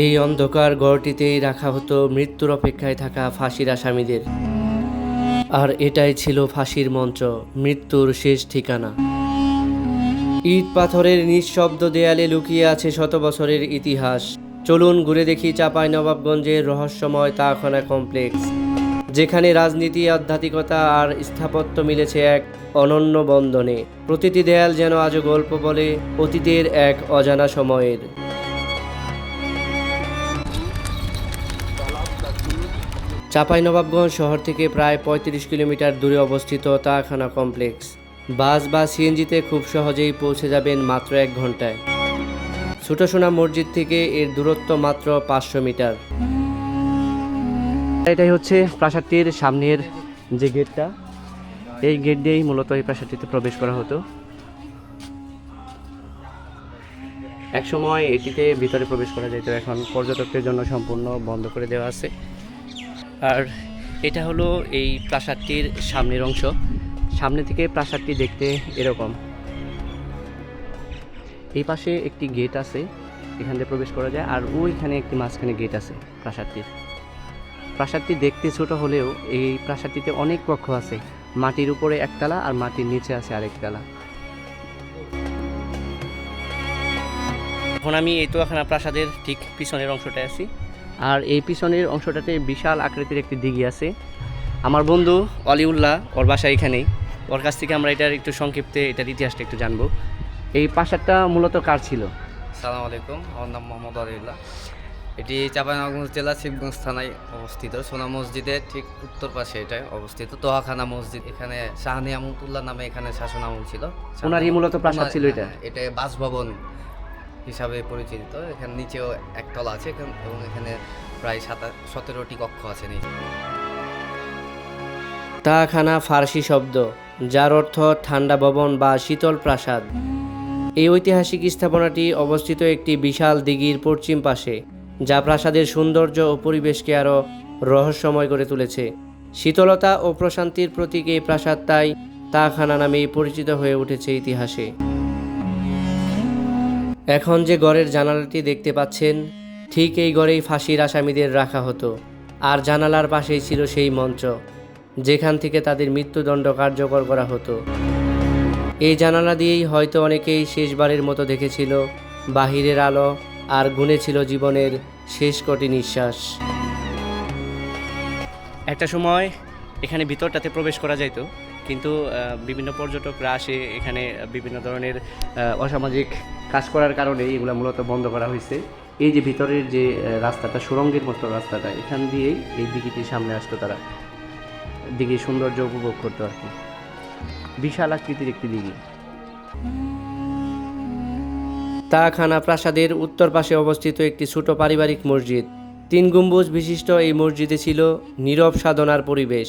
এই অন্ধকার গড়টিতেই রাখা হতো মৃত্যুর অপেক্ষায় থাকা ফাঁসির আসামিদের। আর এটাই ছিল ফাঁসির মঞ্চ, মৃত্যুর শেষ ঠিকানা। ইট পাথরের নিঃশব্দ দেয়ালে লুকিয়ে আছে শত বছরের ইতিহাস। চলুন ঘুরে দেখি চাপাই নবাবগঞ্জের রহস্যময় তাখানা কমপ্লেক্স, যেখানে রাজনীতি, আধ্যাত্মিকতা আর স্থাপত্য মিলেছে এক অনন্য বন্ধনে প্রতিটি দেয়াল যেন আজও গল্প বলে, অতীতের এক অজানা সময়ের। চাঁপাইনবাবগঞ্জ শহর থেকে প্রায় পঁয়ত্রিশ কিলোমিটার দূরে অবস্থিত তাখানা কমপ্লেক্স। বাস বা সিএনজিতে খুব সহজেই পৌঁছে যাবেন মাত্র এক ঘন্টায় ছোটসোনা মসজিদ থেকে এর দূরত্ব মাত্র পাঁচশো মিটার। এটাই হচ্ছে প্রাসাদটির সামনের যে গেটটা। এই গেট দিয়েই মূলত এই প্রাসাদটিতে প্রবেশ করা হতো। একসময় এটিতে ভিতরে প্রবেশ করা যেত, এখন পর্যটকদের জন্য সম্পূর্ণ বন্ধ করে দেওয়া আছে। আর এটা হলো এই প্রাসাদটির সামনের অংশ। সামনে থেকে প্রাসাদটি দেখতে এরকম। এই পাশে একটি গেট আছে, এখান দিয়ে প্রবেশ করা যায়, আর ওইখানে একটি মাঝখানে গেট আছে প্রাসাদটির। প্রাসাদটি দেখতে ছোট হলেও এই প্রাসাদটিতে অনেক কক্ষ আছে। মাটির উপরে একতলা আর মাটির নিচে আছে আরেকতলা এখন আমি এই তোয়াখানা প্রাসাদের ঠিক পিছনের অংশটায় আছি। আর এই পিছনের অংশটাতে বিশাল আকৃতির একটি দিঘি আছে। আমার বন্ধু অলিউল্লাহ ওর বাসা এখানেই। ওর কাছ থেকে আমরা এটার একটু সংক্ষিপ্তে এটার ইতিহাসটা একটু জানব। এই প্রাসাদটা মূলত কার ছিল? সালাম আলাইকুম আমার নাম মোহাম্মদ আলিউল্লাহ এটি চাঁপাইনবাবগঞ্জ জেলা শিবগঞ্জ থানায় অবস্থিত। সোনা মসজিদের ঠিক উত্তর পাশে এটা অবস্থিত। তোহাখানা মসজিদ এখানে শাহানি আমতুল্লাহ নামে এখানে শাসন আমল ছিল। ওনারই মূলত প্রাসাদ ছিল এটা? হ্যাঁ, এটা বাসভবন। হিসাবে পরিচিত। এখানে নিচেও একতলা আছে এবং এখানে প্রায় সাতা, সতেরোটি কক্ষ আছে নিচে। তাখানা ফার্সি শব্দ, যার অর্থ ঠান্ডা ভবন বা শীতল প্রাসাদ। এই ঐতিহাসিক স্থাপনাটি অবস্থিত একটি বিশাল দিঘির পশ্চিম পাশে, যা প্রাসাদের সৌন্দর্য ও পরিবেশকে আরও রহস্যময় করে তুলেছে। শীতলতা ও প্রশান্তির প্রতীক এই প্রাসাদ তাই তাখানা নামেই পরিচিত হয়ে উঠেছে ইতিহাসে। এখন যে গড়ের জানালাটি দেখতে পাচ্ছেন, ঠিক এই গড়েই ফাঁসির আসামিদের রাখা হতো। আর জানালার পাশেই ছিল সেই মঞ্চ, যেখান থেকে তাদের মৃত্যুদণ্ড কার্যকর করা হতো। এই জানালা দিয়েই হয়তো অনেকেই শেষবারের মতো দেখেছিল বাহিরের আলো আর গুনেছিল জীবনের শেষ কটি নিঃশ্বাস। একটা সময় এখানে ভিতরটাতে প্রবেশ করা যেত কিন্তু বিভিন্ন পর্যটকরা আসে এখানে, বিভিন্ন ধরনের অসামাজিক কাজ করার কারণে এগুলো মূলত বন্ধ করা হয়েছে। এই যে ভিতরের যে রাস্তাটা, সুরঙ্গের মতো রাস্তাটা, এখান দিয়েই এই দিঘিটির সামনে আসতো তারা। দিঘির সৌন্দর্য উপভোগ করতো আর কি। বিশাল আকৃতির একটি দিঘি। তাখানা প্রাসাদের উত্তর পাশে অবস্থিত একটি ছোট পারিবারিক মসজিদ। তিন গম্বুজ বিশিষ্ট এই মসজিদে ছিল নীরব সাধনার পরিবেশ।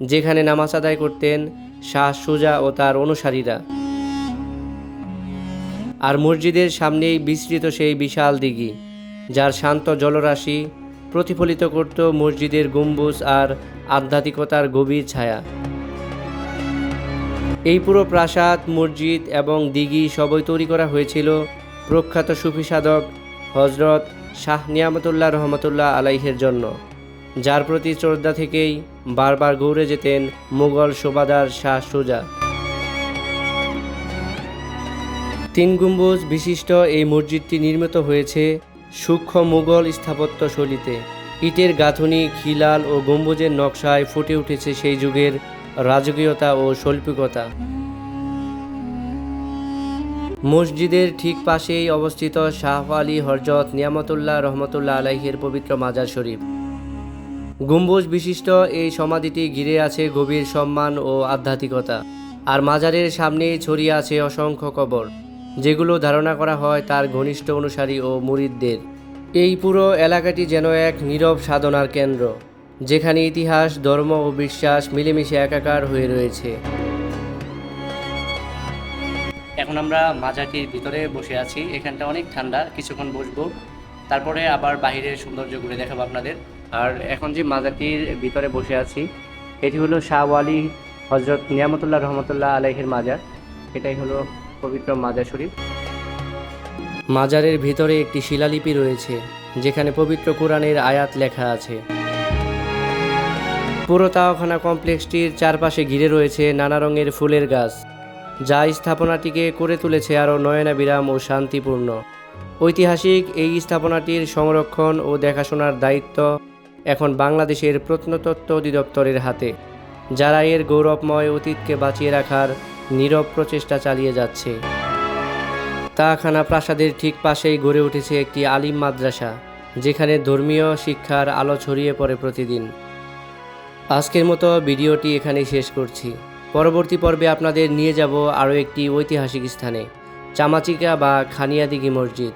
যেখানে নামাজ আদায় করতেন, শাহ সুজা ও তার অনুসারীরা। আর মসজিদের সামনেই বিস্তৃত সেই বিশাল দিঘি, যার শান্ত জলরাশি প্রতিফলিত করত মসজিদের গম্বুজ আর আধ্যাত্মিকতার গভীর ছায়া। এই পুরো প্রাসাদ, মসজিদ এবং দিঘি সবই তৈরি করা হয়েছিল প্রখ্যাত সুফি সাধক হজরত শাহ নিয়ামতুল্লাহ রহমতুল্লাহ আলাইহের জন্য। যার প্রতি শ্রদ্ধা থেকেই বারবার গৌড়ে যেতেন মুঘল শোভাদার শাহ সুজা। তিন গম্বুজ বিশিষ্ট এই মসজিদটি নির্মিত হয়েছে সূক্ষ্ম মুঘল স্থাপত্য শৈলীতে। ইটের গাঁথুনি, খিলাল ও গম্বুজের নকশায় ফুটে উঠেছে সেই যুগের রাজকীয়তা ও শৈল্পিকতা। মসজিদের ঠিক পাশেই অবস্থিত শাহ আলী হরজত নিয়ামতুল্লাহ রহমতুল্লাহ আলাইহের পবিত্র মাজার শরীফ। গম্বুজ বিশিষ্ট এই সমাধিটি ঘিরে আছে গভীর সম্মান ও আধ্যাত্মিকতা, আর মাজারের সামনে ছড়িয়ে আছে অসংখ্য কবর, যেগুলো ধারণা করা হয় তার ঘনিষ্ঠ অনুসারী ও মুরিদদের। এই পুরো এলাকাটি যেন এক নীরব সাধনার কেন্দ্র, যেখানে ইতিহাস, ধর্ম ও বিশ্বাস মিলেমিশে একাকার হয়ে রয়েছে। এখন আমরা মাজারটির ভিতরে বসে আছি, এখানটা অনেক ঠান্ডা, কিছুক্ষণ বসবো, তারপরে আবার বাইরের সৌন্দর্য ঘুরে দেখাবো আপনাদের। আর এখন যে মাজারটির ভিতরে বসে আছি, এটি হলো শাহ আলী হজরত নিয়ামতুল্লাহ রহমতুল্লাহ আলাইহের মাজার। এটাই হলো পবিত্র মাজার শরীফ। মাজারের ভিতরে একটি শিলালিপি রয়েছে, যেখানে পবিত্র কোরআনের আয়াত লেখা আছে। পুরো তাওখানা কমপ্লেক্সটির চারপাশে ঘিরে রয়েছে নানা রঙের ফুলের গাছ। যা স্থাপনাটিকে করে তুলেছে আরও নয়নাবিরাম ও শান্তিপূর্ণ। ঐতিহাসিক এই স্থাপনাটির সংরক্ষণ ও দেখাশোনার দায়িত্ব এখন বাংলাদেশের প্রত্নতত্ত্ব অধিদপ্তরের হাতে, যারা এর গৌরবময় অতীতকে বাঁচিয়ে রাখার নীরব প্রচেষ্টা চালিয়ে যাচ্ছে। তাখানা প্রাসাদের ঠিক পাশেই গড়ে উঠেছে একটি আলিম মাদ্রাসা, যেখানে ধর্মীয় শিক্ষার আলো ছড়িয়ে পড়ে প্রতিদিন। আজকের মতো ভিডিওটি এখানেই শেষ করছি। পরবর্তী পর্বে আপনাদের নিয়ে যাব আরও একটি ঐতিহাসিক স্থানে, চামাচিকা বা খানিয়াদিঘি মসজিদ।